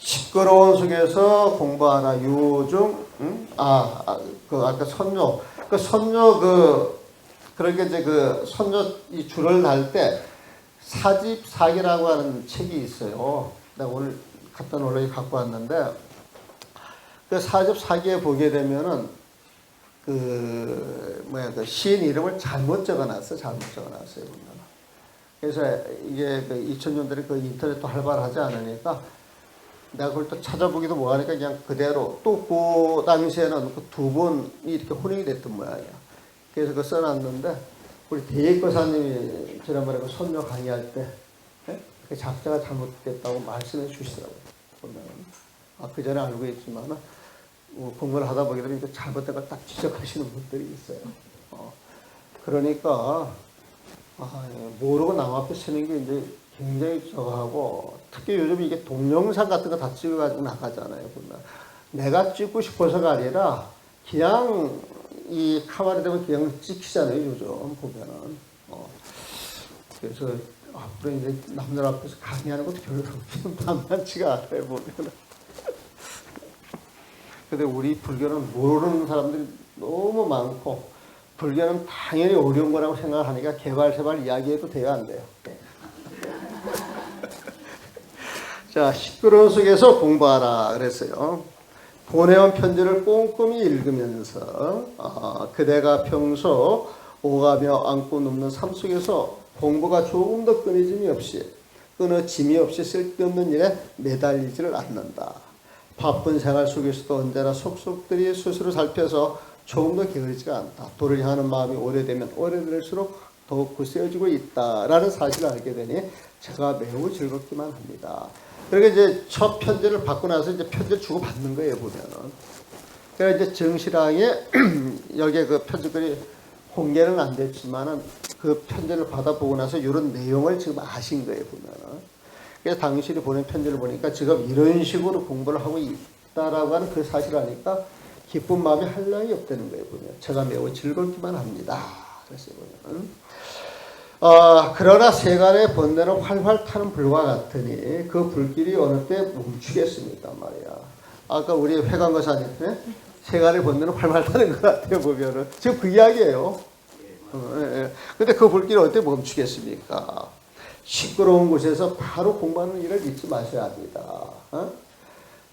시끄러운 속에서 공부하라 요중 응? 아, 아, 그 아까 선녀 그 선녀 그 그렇게 이제 그 선녀 이 줄을 달 때 사집사기라고 하는 책이 있어요. 내가 오늘 갖다 놓으려고 갖고 왔는데 그 사집사기에 보게 되면은 그 뭐야 그 시인 이름을 잘못 적어놨어 잘못 적어놨어요. 그래서 이게 그 2000년들에 그 인터넷도 활발하지 않으니까 내가 그걸 또 찾아보기도 뭐하니까 그냥 그대로 또 그 당시에는 그 두 번이 이렇게 혼용이 됐던 모양이야. 그래서 그 써놨는데 우리 대익거사님이 지난번에 그 선녀 강의할 때 예? 그 작자가 잘못됐다고 말씀해 주시더라고요. 아, 그 전에 알고 있지만은 뭐 공부를 하다 보게 되면 이거 잘못된 걸 딱 지적하시는 분들이 있어요. 어, 그러니까 아, 예, 모르고 남 앞에 서는 게 이제 굉장히 저하고 특히 요즘 이게 동영상 같은 거 다 찍어가지고 나가잖아요. 보면 내가 찍고 싶어서가 아니라 그냥 이 카메라 되면 그냥 찍히잖아요. 요즘 보면은 어, 그래서 앞으로 이제 남들 앞에서 강의하는 것도 별로 그렇게 만만치가 않아요. 보면은 근데 우리 불교는 모르는 사람들이 너무 많고 불교는 당연히 어려운 거라고 생각하니까 개발 세발 이야기해도 돼요 안 돼요? 자 시끄러운 속에서 공부하라 그랬어요. 보내온 편지를 꼼꼼히 읽으면서 어, 그대가 평소 오가며 안고 눕는 삶 속에서 공부가 조금 더 끊어짐이 없이 끊어짐이 없이 쓸데없는 일에 매달리지를 않는다. 바쁜 생활 속에서도 언제나 속속들이 스스로 살펴서 조금 더 게으르지가 않다. 도를 향하는 마음이 오래되면 오래될수록 더욱 굳세어지고 있다라는 사실을 알게 되니 제가 매우 즐겁기만 합니다. 그러니까 이제 첫 편지를 받고 나서 이제 편지를 주고 받는 거예요 보면은. 그래서 이제 정실하게 여기에 그 편지글이 공개는 안 됐지만은 그 편지를 받아보고 나서 이런 내용을 지금 아신 거예요 보면은. 그래서 당신이 보낸 편지를 보니까 지금 이런 식으로 공부를 하고 있다라고 하는 그 사실을 아니까 기쁜 마음이 한량이 없다는 거예요 보면. 제가 매우 즐겁기만 합니다. 그랬어요 보면은. 아, 그러나 세간의 번뇌는 활활 타는 불과 같으니 그 불길이 어느 때 멈추겠습니까 말이야. 아까 우리 회관 거사님 네? 세간의 번뇌는 활활 타는 것 같아요 보면은 지금 그 이야기예요. 어, 예, 예. 그 불길이 어때 멈추겠습니까? 시끄러운 곳에서 바로 공부하는 일을 잊지 마셔야 합니다. 어?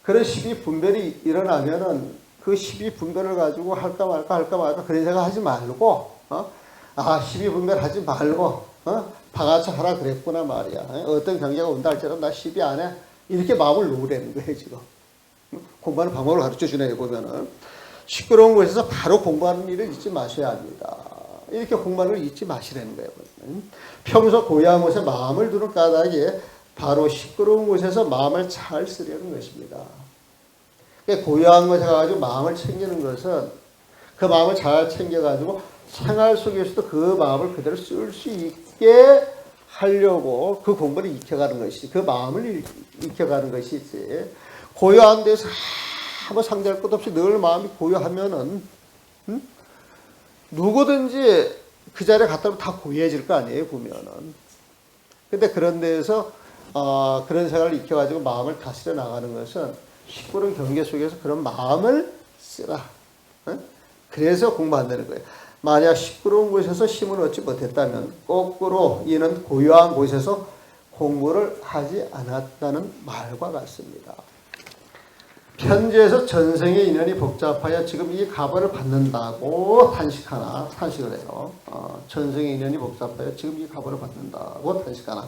그런 시비 분별이 일어나면은 그 시비 분별을 가지고 할까 말까 할까 말까 그런 생각 하지 말고 어? 아 시비 분별하지 말고 어? 방아차 하라 그랬구나 말이야. 어? 어떤 경제가 온다 할지라도 나 시비 안 해. 이렇게 마음을 놓으라는 거예요 지금. 공부하는 방법을 가르쳐 주네요 보면은 시끄러운 곳에서 바로 공부하는 일을 잊지 마셔야 합니다. 이렇게 공부하는 걸 잊지 마시라는 거예요. 보면은. 평소 고요한 곳에 마음을 두는 까닭에 바로 시끄러운 곳에서 마음을 잘 쓰려는 것입니다. 그러니까 고요한 곳에 가가지고 마음을 챙기는 것은 그 마음을 잘 챙겨가지고 생활 속에서도 그 마음을 그대로 쓸 수 있게 하려고 그 공부를 익혀가는 것이지 그 마음을 익혀가는 것이지 고요한 데서 아무 상대할 것 없이 늘 마음이 고요하면은 음? 누구든지 그 자리에 갔다 오면 다 고요해질 거 아니에요 보면은 근데 그런 데에서 어, 그런 생활을 익혀가지고 마음을 다스려 나가는 것은 시끄러운 경계 속에서 그런 마음을 쓰라 어? 그래서 공부한다는 거예요 만약 시끄러운 곳에서 힘을 얻지 못했다면 거꾸로 이는 고요한 곳에서 공부를 하지 않았다는 말과 같습니다. 편지에서 전생의 인연이 복잡하여 지금 이 가벌을 받는다고 탄식하나 탄식을 해요. 어, 전생의 인연이 복잡하여 지금 이 가벌을 받는다고 탄식하나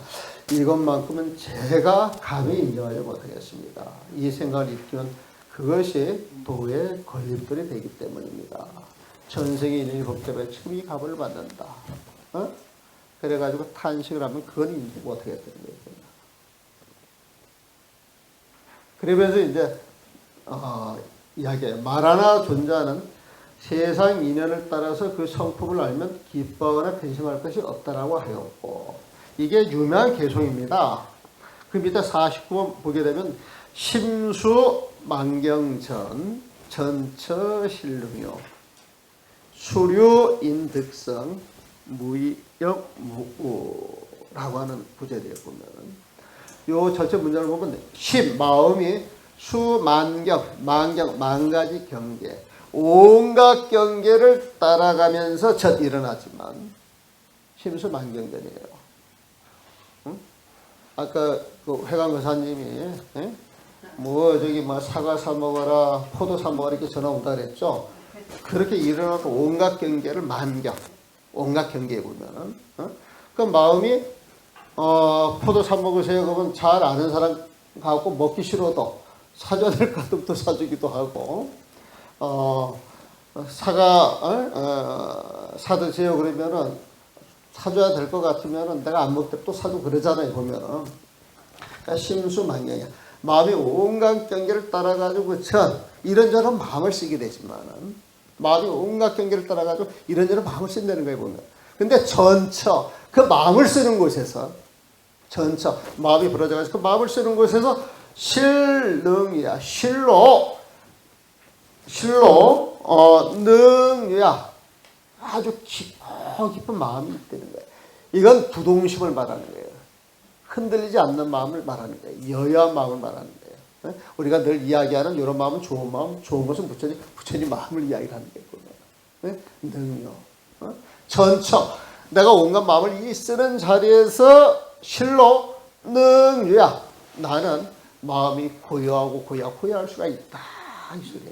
이것만큼은 제가 감히 인정하지 못하겠습니다. 이 생각을 익히면 그것이 도의 걸림돌이 되기 때문입니다. 전생의 인연이 복잡해 지금 이 값을 받는다. 어? 그래가지고 탄식을 하면 그건 인지 못하겠다는 거예요. 그러면서 이제 어, 이야기해 말하나 존자는 세상 인연을 따라서 그 성품을 알면 기뻐하거나 근심할 것이 없다라고 하였고 이게 유명한 개송입니다. 그 밑에 49번 보게 되면 심수 만경전 전처실lum이요 수류인득성 무의역무우라고 하는 구절에 보면 요 전체 문장을 보면 심 마음이 수만경 만경 만가지 경계 온갖 경계를 따라가면서 첫 일어나지만 심수만경전이에요. 응? 아까 그 회관 거사님이 예? 뭐 저기 뭐 사과 사 먹어라 포도 사 먹어라 이렇게 전화 온다 그랬죠. 그렇게 일어나서 온갖 경계를 만경 온갖 경계에 보면은 어? 그 마음이 어, 포도 사 먹으세요 그러면 잘 아는 사람 갖고 먹기 싫어도 사줘야 될 것부터 사주기도 하고 어, 사과 어? 어, 사드세요 그러면은 사줘야 될 것 같으면은 내가 안 먹을 때또 사주고 그러잖아요 보면은 그러니까 심수만경이야 마음이 온갖 경계를 따라가지고 전 이런저런 마음을 쓰게 되지만은 마음이 온갖 경계를 따라가지고 이런저런 마음을 쓴다는 거예요 보면 근데 전처 그 마음을 쓰는 곳에서 전처 마음이 부러져가지고 그 마음을 쓰는 곳에서 실능이야 실로 실로 어 능이야 아주 깊어 깊은 마음이 있다는 거예요. 이건 부동심을 말하는 거예요. 흔들리지 않는 마음을 말하는 거예요. 여여한 마음을 말하는 거예요. 예? 우리가 늘 이야기하는 이런 마음은 좋은 마음, 좋은 것은 부처님, 부처님 마음을 이야기하는 거예요. 어? 전처. 내가 온갖 마음을 이 쓰는 자리에서 실로 능유야. 나는 마음이 고요하고 고요, 고요할 수가 있다. 이 있다.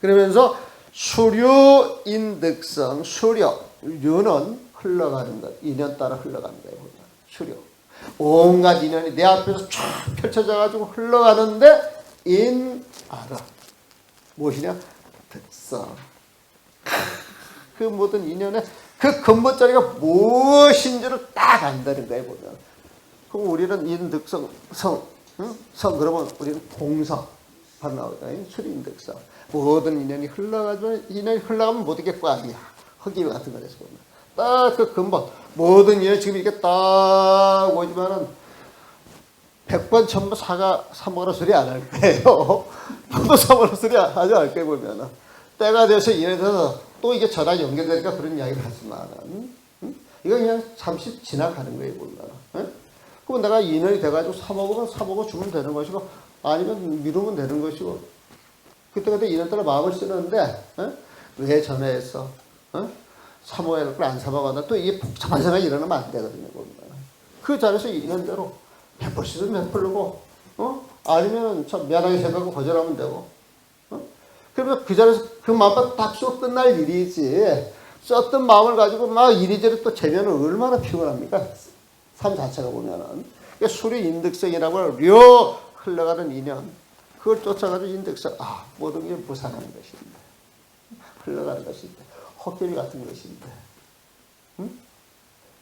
그러면서 수류 인득성, 수료, 유는 흘러가는 것, 인연 따라 흘러가는 거예요. 수료. 온갖 인연이 내 앞에서 쫙 펼쳐져 가지고 흘러가는데 인 알아. 무엇이냐? 득성. 그 모든 인연의 그 근본자리가 무엇인지를 딱 안다는 거예요, 보면. 그럼 우리는 인득성, 성, 응? 성, 그러면 우리는 공성. 바로 나오잖아요. 수리인득성. 모든 인연이 흘러가지고, 인연이 흘러가면 못 있겠고, 아니야. 흙이 같은 거에서 보면. 딱 그 근본. 모든 인연이 지금 이렇게 딱 오지만은, 백번 천번 사가 사먹으라 소리 안 할 거예요. 번도 사먹으라 소리 하지 않을 거예요, 보면은. 때가 돼서 돼서 또 이게 전화 연결되니까 그런 이야기를 하지만은, 응? 이거 그냥 잠시 지나가는 거예요, 보면은. 응? 그럼 내가 인연이 돼가지고 사먹으면 사먹어 주면 되는 것이고, 아니면 미루면 되는 것이고, 그때그때 인연 따라 마음을 쓰는데, 응? 왜 전화했어? 응? 사먹어야 될걸안 사먹었나? 또 이게 복잡한 생각이 일어나면 안 되거든요. 그 자리에서 인연대로 몇 번씩은 베풀고, 어? 아니면 참 미안하게 생각하고 거절하면 되고, 어? 그러면 그 자리에서 그 마음만 딱 쏘고 끝날 일이지. 썼던 마음을 가지고 막 이리저리 또 재면은 얼마나 피곤합니까? 삶 자체가 보면은. 그러니까 수리 인득성이라고 려 흘러가는 인연. 그걸 쫓아가지고 인득성. 아, 모든 게 무상한 것인데. 흘러가는 것인데. 헛개비 같은 것인데. 응?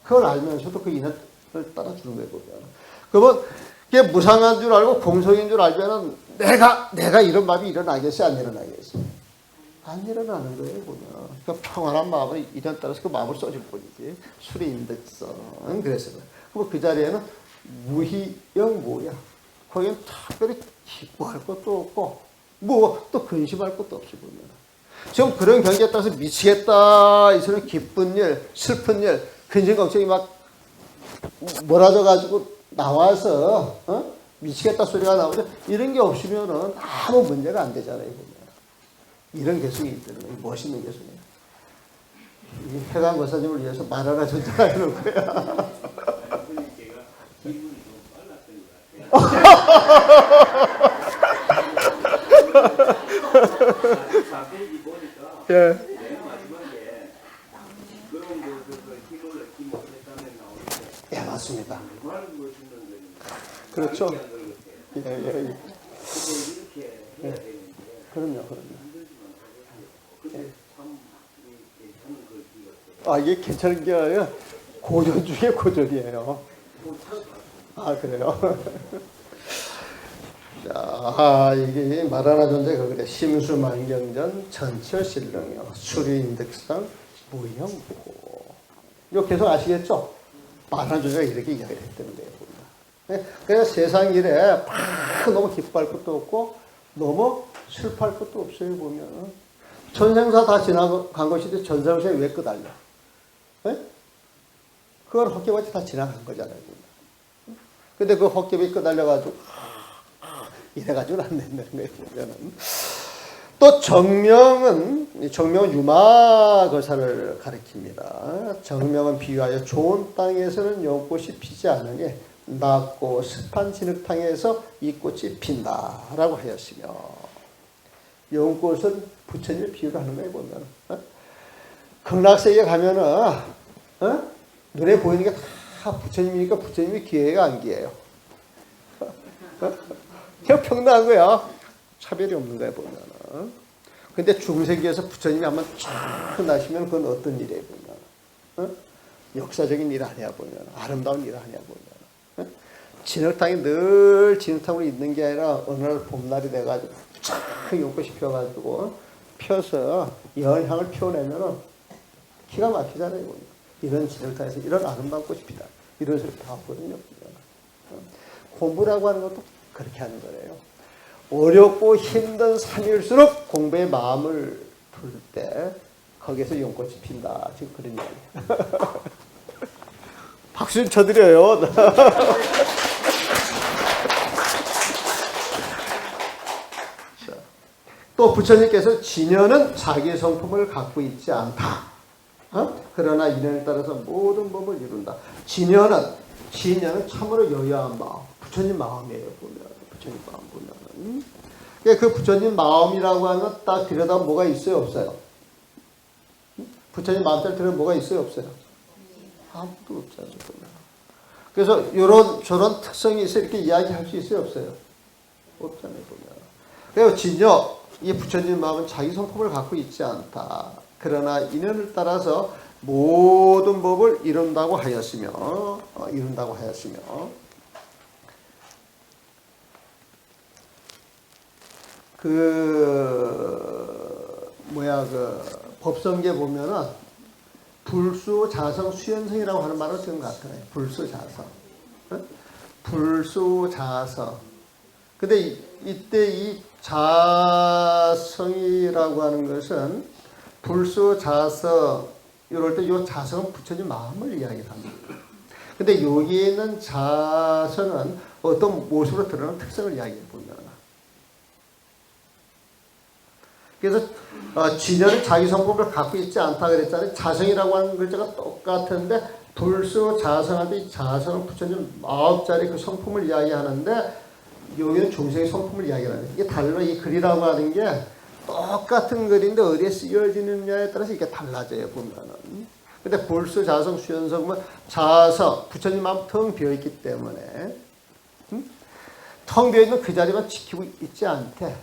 그걸 알면서도 그 인연을 따라주는 거예요, 보면. 그러면 그게 무상한 줄 알고 공성인 줄 알면은 내가, 내가 이런 마음이 일어나겠어요? 안 일어나겠어요? 안 일어나는 거예요, 보면. 그 평안한 마음을 인연 따라서 그 마음을 써줄 뿐이지. 수리인득성. 그래서. 그럼 그 자리에는 무희영 뭐야? 거기는 특별히 기뻐할 것도 없고, 뭐 또 근심할 것도 없이 보면. 지금 그런 경기에 따라서 미치겠다, 이 소리 기쁜 일, 슬픈 일, 근심 걱정이 막 몰아져 가지고 나와서 어? 미치겠다 소리가 나오죠. 이런 게 없으면은 아무 문제가 안 되잖아요. 이런 개성이 있다는 거예요. 멋있는 개성이에요. 이 해강 거사님을 위해서 말 하나 전달하는 거야. 보니까 예. 맨 마지막에 그런 힘을 힘을 했다면 나오는데 예, 맞습니다. 멋있는. 그렇죠. 예, 예, 예. 근데 이렇게 해야 되는데 그럼요, 그럼요. 근데 참 이게 괜찮은 걸 같아요. 아, 이게 괜찮은 게 아니라 고전 중에 고전이에요. 아, 그래요? 자, 아, 이게 말하나 존재가 그래. 심수만경전, 전처실령요, 수리인득상, 무형부. 이거 계속 아시겠죠? 말하나 존재가 이렇게 이야기를. 보면. 네? 그래서 세상 일에 막 너무 기뻐할 것도 없고, 너무 슬퍼할 것도 없어요, 보면. 전생사 다 지나간 것인데 전생사에 왜 끄달려? 네? 그건 헛개밭이 다 지나간 거잖아요. 근데 그 헛개비 끄달려가지고 이래가지고는 안 된다는 거예요. 보면은. 또 정명은 이 정명은 유마 거사를 가리킵니다. 정명은 비유하여 좋은 땅에서는 연꽃이 피지 않으니 낮고 습한 진흙탕에서 이 꽃이 핀다 라고 하였으며 연꽃은 부처님의 비유를 하는 거예요 보면. 어? 극락세계 가면은 어? 눈에 보이는 게 다 부처님이니까 부처님이 기회가 안 기회예요. 그냥 평등한 거야. 차별이 없는 거야 보면은. 근데 중세기에서 부처님이 한번 쫙 나시면 그건 어떤 일이에요 보면. 어? 역사적인 일 아니야 보면. 아름다운 일 아니야 보면. 어? 진흙탕이 늘 진흙탕으로 있는 게 아니라 어느 날 봄날이 돼가지고 쫙 연꽃이 펴가지고 펴서 열향을 피워내면은 기가 막히잖아요. 보면. 이런 진흙탕에서 이런 아름다운 꽃이 피다. 이런 소리 다 하거든요. 어? 공부라고 하는 것도 그렇게 하는 거래요. 어렵고 힘든 삶일수록 공부에 마음을 둘 때 거기에서 연꽃이 핀다. 지금 그런 얘기. 박수 좀 쳐드려요. 자, 또 부처님께서 진여는 자기 성품을 갖고 있지 않다. 어? 그러나 인연에 따라서 모든 법을 이룬다. 진여는 진여는 참으로 여유한 마음. 부처님 마음이에요 보면 부처님 마음 보면은 그러니까 그 부처님 마음이라고 하면 딱 들여다 뭐가 있어요 없어요? 부처님 마음대로 들여 뭐가 있어요 없어요? 아무도 없잖아요 보면. 그래서 이런 저런 특성이 있어 이렇게 이야기할 수 있어요 없어요? 없잖아요 보면. 그래서 진여 이 부처님 마음은 자기 성품을 갖고 있지 않다. 그러나 인연을 따라서 모든 법을 이룬다고 하였으며 어, 이룬다고 하였으며 그 뭐야 그 법성계 보면은 불수 자성 수연성이라고 하는 말을 쓰는 것 같아요. 불수 자성. 어? 불수 자성. 근데 이, 이때 이 자성이라고 하는 것은 불수 자성 이럴 때 이 자성은 부처님 마음을 이야기를 합니다. 근데 여기에 있는 자성은 어떤 모습으로 드러나는 특성을 이야기해 보면 그래서 어, 진여는 자기 성품을 갖고 있지 않다 그랬잖아요. 자성이라고 하는 글자가 똑같은데 불수 자성한테 이 자성은 부처님 마음짜리 그 성품을 이야기하는데 여기는 중생의 성품을 이야기하는 이게 달라 이 글이라고 하는 게 똑같은 글인데 어디에 쓰여지느냐에 따라서 이게 달라져요 보면은. 근데 불수 자성 수연성은 자성 부처님 마음 텅 비어 있기 때문에 음? 텅 비어 있는 그 자리만 지키고 있지 않대.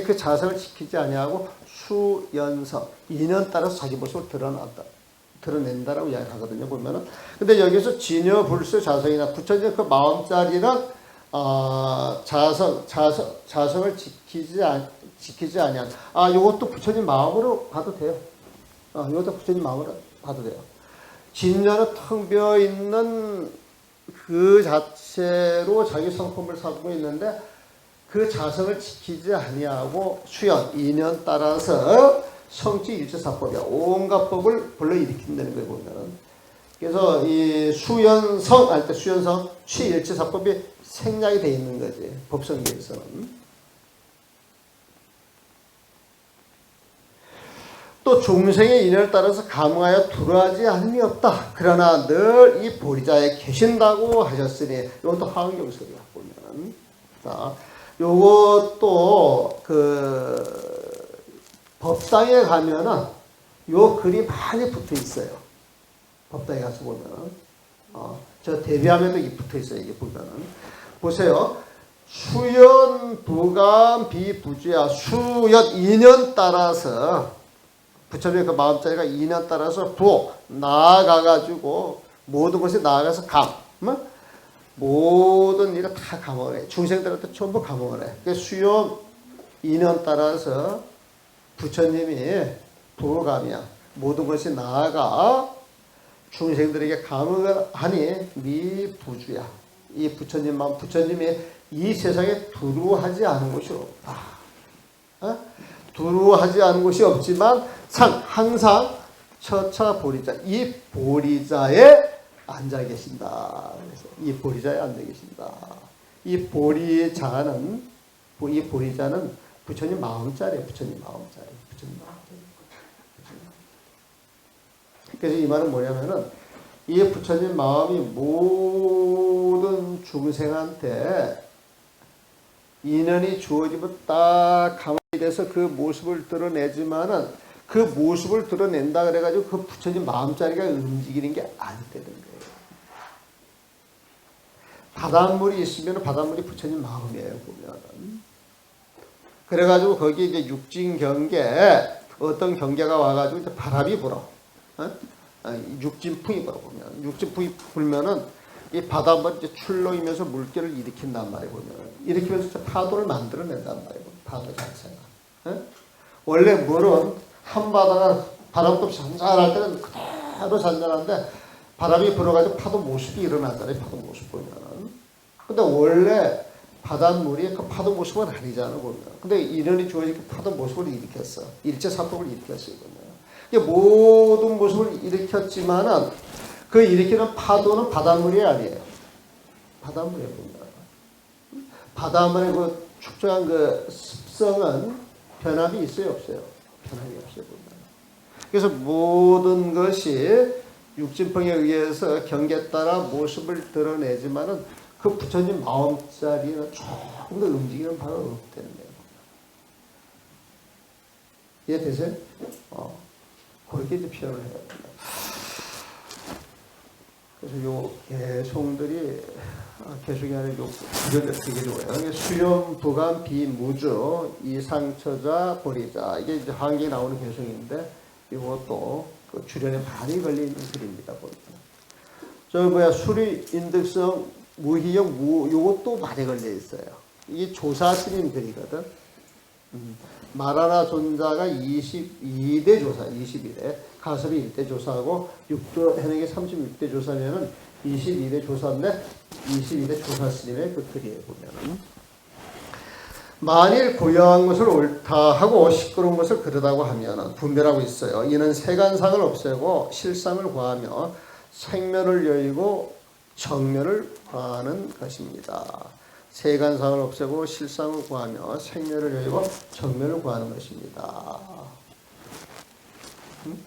그그 자성을 지키지 아니하고 수연성 인연 따라서 자기 모습을 드러난다. 드러낸다라고 이야기하거든요 보면은. 근데 여기서 진여 불수 자성이나 부처님 그 마음자리는 어, 자성 자성 자성을 지키지 안 지키지 아니한. 아 이것도 부처님 마음으로 봐도 돼요. 아 이것도 부처님 마음으로 봐도 돼요. 진여는 텅 비어 있는 그 자체로 자기 성품을 삼고 있는데 그 자성을 지키지 아니하고 수연, 인연 따라서 성지 일체사법이야. 온갖 법을 불러일으킨다는 거예요, 보면은. 그래서 이 수연성, 할 때 수연성, 취일체사법이 생략이 돼 있는 거지. 법성계에서는. 또 중생의 인연을 따라서 감응하여 두려하지 않음이 없다. 그러나 늘 이 보리자에 계신다고 하셨으니 이것도 화엄경설이야 보면. 자, 요것도 그 법당에 가면은 요 글이 많이 붙어 있어요. 법당에 가서 보면은 어, 저 대비함에도 이 붙어 있어요. 이게 보면은 보세요. 수연 부감 비부주야 수연 인연 따라서 부처님의 그 마음자리가 인연 따라서 부 나아가 가지고 모든 것이 나아가서 감 뭐? 모든 일을 다 감옥을 해. 중생들한테 전부 감옥을 해. 그 수요 인연 따라서 부처님이 부감이야. 모든 것이 나아가 중생들에게 감옥을 하니 미부주야. 이 부처님 마음, 부처님이 이 세상에 두루하지 않은 곳이 없다. 어? 두루하지 않은 곳이 없지만 상 항상 처차 보리자 이 보리자의 앉아 계신다. 그래서 이 보리자에 앉아 계신다. 이 보리자는 이 보리자는 부처님 마음자리에 부처님 마음자리. 부처님 마음자리. 그래서 이 말은 뭐냐면은 이 부처님 마음이 모든 중생한테 인연이 주어지면 딱 가만히 돼서 그 모습을 드러내지만은 그 모습을 드러낸다 그래가지고 그 부처님 마음자리가 움직이는 게 안 되는 거예요. 바닷물이 있으면 바닷물이 부처님 마음이에요 보면은. 그래가지고 거기 이제 육진 경계 어떤 경계가 와가지고 이제 바람이 불어. 어? 아, 육진풍이 불어 보면 육진풍이 불면은 이 바닷물이 이제 출렁이면서 물결을 일으킨단 말이에요 보면 일으키면서 파도를 만들어낸단 말이에요 파도 자체가. 어? 원래 물은 한 바다가 바람도 없이 잔잔할 때는 그대로 잔잔한데 바람이 불어가지고 파도 모습이 일어나잖아요 파도 모습 보면은. 근데 원래 바닷물이 그 파도 모습은 아니잖아 보면. 근데 인연이 주어진 그 파도 모습을 일으켰어. 일체 사법을 일으켰어요 보면. 이게 모든 모습을 일으켰지만은 그 일으키는 파도는 바닷물이 아니에요. 바닷물이에요 보면. 바닷물의 그 축적한 그 습성은 변함이 있어요 없어요? 변함이 없어요 보면. 그래서 모든 것이 육진풍에 의해서 경계에 따라 모습을 드러내지만은 그 부처님 마음자리는 조금 더 움직이는 바가 없다는 거예요. 이해되세요? 어. 그렇게 이제 표현을 해야 된다. 그래서 요 개송들이 아, 개송이 아니라 요 구절이 되게 좋아요. 수염, 부감, 비무주, 이상처자, 보리자 이게 이제 한계에 나오는 개송인데 이것도 그 많이 걸려 있는 글입니다. 보니까. 저 뭐야 수리 인득성 무희형 무 요것도 많이 걸려 있어요. 이게 조사스님 글이거든. 음, 마라나 존자가 22대 조사, 21대 가섭이 1대 조사하고 육도 해내기 36대 조사면은 22대 조사인데 22대 조사 스님의 그 글이에요 보면은 만일 고요한 것을 옳다 하고 시끄러운 것을 그르다고 하면 분별하고 있어요. 이는 세간상을 없애고 실상을 구하며 생멸을 여의고 정멸을 구하는 것입니다. 세간상을 없애고 실상을 구하며 생멸을 여의고 정멸을 구하는 것입니다. 음?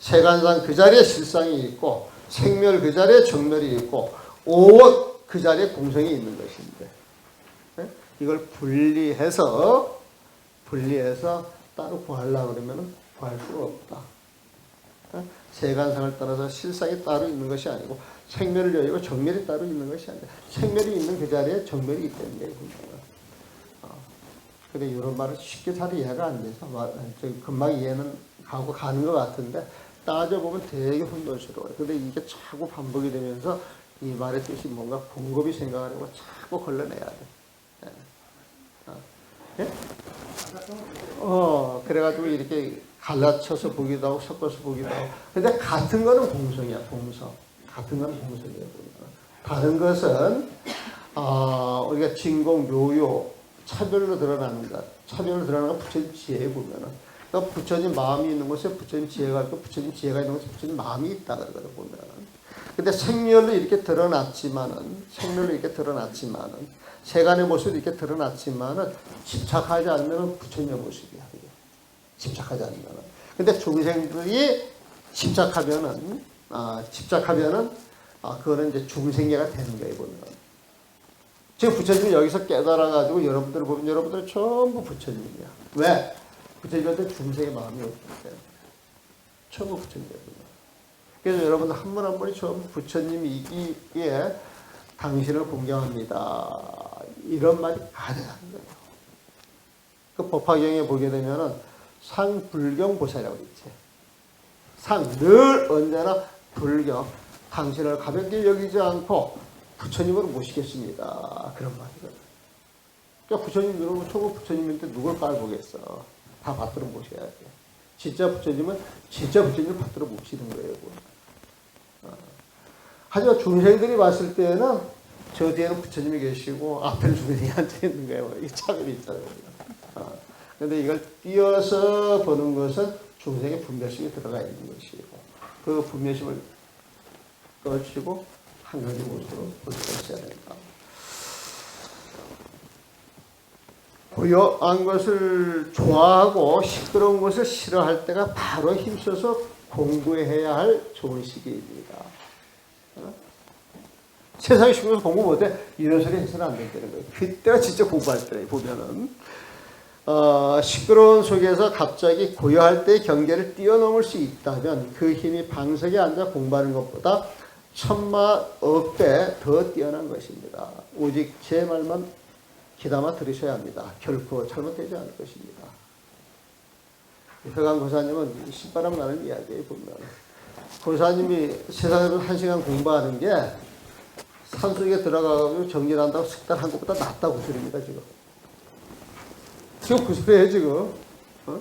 세간상 그 자리에 실상이 있고 생멸 그 자리에 정멸이 있고 오억 그 자리에 공성이 있는 것인데 예? 이걸 분리해서 분리해서 따로 구하려고 그러면 구할 수가 없다. 예? 세간상을 따라서 실상이 따로 있는 것이 아니고 생멸을 여의고 정멸이 따로 있는 것이 아니라 생멸이 있는 그 자리에 정멸이 있기 때문에. 어. 근데 이런 말은 쉽게 잘 이해가 안 돼서 금방 이해는 가고 가는 것 같은데 따져보면 되게 혼돈스러워요. 근데 이게 자꾸 반복이 되면서 이 말의 뜻이 뭔가 곰곰이 생각하려고 자꾸 걸러내야 돼. 예. 어. 그래가지고 이렇게 갈라쳐서 보기도 하고 섞어서 보기도 하고. 근데 같은 거는 공성이야, 공성. 같은 건 공성이에요. 보면. 다른 것은, 어, 우리가 진공, 묘요, 차별로 드러나는 것. 차별로 드러나는 건 부처님 지혜에 보면은. 그러니까 부처님 마음이 있는 곳에 부처님 지혜가 있고 부처님 지혜가 있는 곳에 부처님 마음이 있다 그러거든 보면. 근데 생멸로 이렇게 드러났지만은 생멸로 이렇게 드러났지만은 세간의 모습이 이렇게 드러났지만은 집착하지 않으면 부처님의 모습이야. 집착하지 않으면은. 근데 중생들이 집착하면은 아, 집착하면은 아, 그거는 이제 중생계가 되는 거예요 보면. 지금 부처님이 여기서 깨달아가지고 여러분들을 보면 여러분들 전부 부처님이야. 왜? 부처님한테 중생의 마음이 없기 때문에. 전부 부처님이야. 그래서 여러분 한 분 한 분이 전부 부처님이기에 당신을 공경합니다. 이런 말이 가능한 거예요. 그 법화경에 보게 되면은 상불경 보살이라고 있지. 상 늘 언제나 불경 당신을 가볍게 여기지 않고 부처님으로 모시겠습니다. 그런 말이거든. 그러니까 부처님 여러분 초보 부처님인데 누굴 깔보겠어. 다 받들어 모셔야 돼. 진짜 부처님은 진짜 부처님을 받들어 모시는 거예요. 어. 하지만 중생들이 봤을 때는 저 뒤에는 부처님이 계시고 앞에는 중생이 앉아 있는 거예요. 이 차별이 있잖아요. 어. 근데 이걸 띄어서 보는 것은 중생의 분별심이 들어가 있는 것이고 그 분별심을 떨치고 한 가지 모습으로 고쳐야 된다. 고요한 것을 좋아하고 시끄러운 것을 싫어할 때가 바로 힘써서 공부해야 할 좋은 시기입니다. 어? 세상에 시끄러워서 공부 못해 이런 소리 해서는 안 된다는 거예요. 그때가 진짜 공부할 때 보면은 어, 시끄러운 속에서 갑자기 고요할 때 경계를 뛰어넘을 수 있다면 그 힘이 방석에 앉아 공부하는 것보다 천마 억배 더 뛰어난 것입니다. 오직 제 말만 귀담아 들으셔야 합니다. 결코 잘못되지 않을 것입니다. 회관 고사님은 신바람 나는 이야기에 보면 고사님이 세상에서 한 시간 공부하는 게 산속에 들어가가지고 정진한다고 숙달 한 것보다 낫다고 소리입니다 지금. 지금 그 소리예요 지금. 어?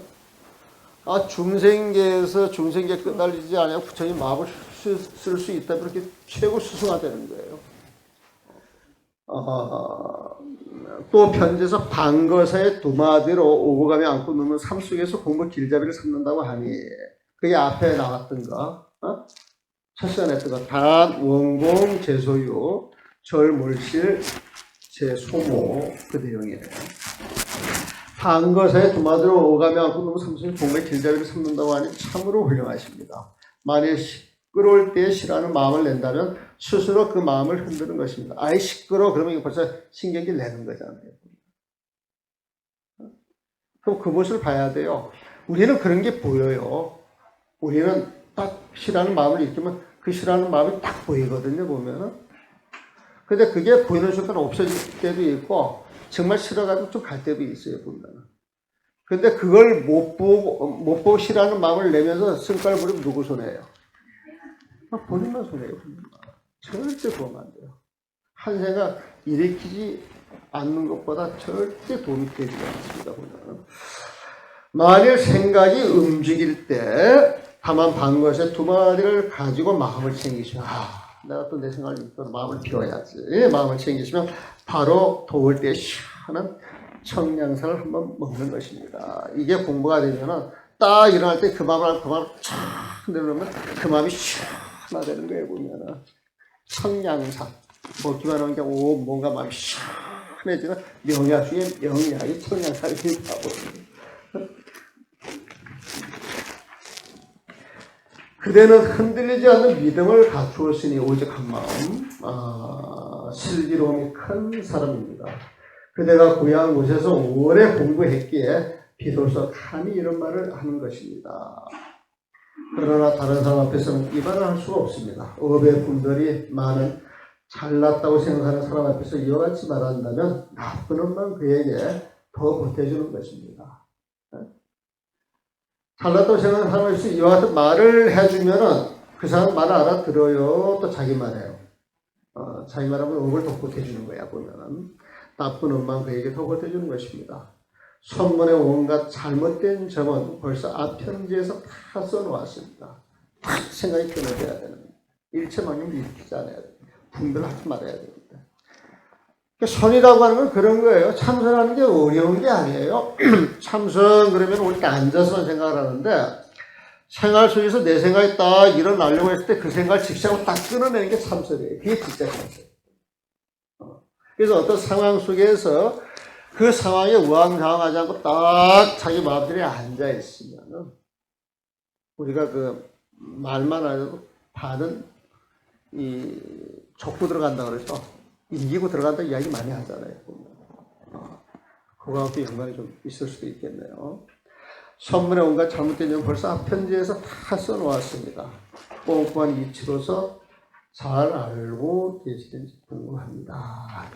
아 중생계에서 중생계 끝날리지 않으면 부처님 마음을 쓸 수 있다 그렇게 최고 스승화 되는 거예요. 어, 또 편지에서 방거사의 두 마디로 오고 가며 안고 누는 삶 속에서 공부 길잡이를 삼는다고 하니 그게 앞에 나왔던 거, 어? 첫 시간에 했던 거, 단 원공 제소유 절물실 제소모 그 내용이에요. 방거사의 두 마디로 오가며 안고 누는 삶 속에서 공부의 길잡이를 삼는다고 하니 참으로 훌륭하십니다. 만일 시끄러울 때 싫어하는 마음을 낸다면 스스로 그 마음을 흔드는 것입니다. 아이 시끄러 그러면 이거 벌써 신경질 내는 거잖아요. 그럼 그 모습을 봐야 돼요. 우리는 그런 게 보여요. 우리는 딱 싫어하는 마음을 일으키면 그 싫어하는 마음이 딱 보이거든요, 보면은. 근데 그게 보이는 순간 없어질 때도 있고, 정말 싫어가지고 좀 갈 때도 있어요, 보면은. 근데 그걸 못 보고, 못 보고 싫어하는 마음을 내면서 승깔 부리면 누구 손해예요? 손해예요, 본인만. 절대 그러면 안 돼요. 한 생각 일으키지 않는 것보다 절대 도움이 되지 않습니다. 보면. 만일 생각이 움직일 때 다만 방것에 두 마디를 가지고 마음을 챙기시면 아, 내가 또 내 생각을 이끌어 마음을 비워야지. 마음을 챙기시면 바로 더울 때 시원한 청량사를 한번 먹는 것입니다. 이게 공부가 되면은 딱 일어날 때 그 마음을 그 마음을 쫙 내려놓으면 그 마음이 시원 하다는 거예요 보면은. 청량사 먹기만 하는 게 오, 뭔가 마음이 시원해지는 명약 중에 명약이 청량사를 있다고 그대는 흔들리지 않는 믿음을 갖추었으니 오직 한 마음 아, 슬기로움이 큰 사람입니다. 그대가 고향 곳에서 오래 공부했기에 비로소 감히 이런 말을 하는 것입니다. 그러나 다른 사람 앞에서는 이 말을 할 수가 없습니다. 업의 분들이 많은 잘났다고 생각하는 사람 앞에서 이와 같이 말한다면 나쁜 것만 그에게 더 보태주는 것입니다. 네? 잘났다고 생각하는 사람 앞에서 이와 같은 말을 해주면은 그 사람 말을 알아들어요. 또 자기 말해요. 어, 자기 말하면 업을 더 보태주는 거야, 보면은. 나쁜 것만 그에게 더 보태주는 것입니다. 선문의 온갖 잘못된 점은 벌써 앞편지에서 다 써놓았습니다. 딱 생각이 끊어져야 거예요. 일체만용 일으키지 않아야 돼요. 분별하지 말아야 됩니다. 그러니까 선이라고 하는 건 그런 거예요. 참선하는 게 어려운 게 아니에요. 참선 그러면 우리 앉아서만 생각을 하는데 생활 속에서 내 생각이 딱 일어나려고 했을 때 그 생각을 직시하고 딱 끊어내는 게 참선이에요. 그게 진짜 참선. 어. 그래서 어떤 상황 속에서 그 상황에 우왕좌왕하지 않고 딱 자기 마음대로 앉아 있으면 우리가 그 말만 하고 반은 이 족구 들어간다 그래서 이기고 들어간다 이야기 많이 하잖아요. 어, 그거하고 연관이 좀 있을 수도 있겠네요. 선문에 온갖 잘못된 점 벌써 앞편지에서 다 써놓았습니다. 꼼꼼한 이치로서 잘 알고 계시는지 궁금합니다.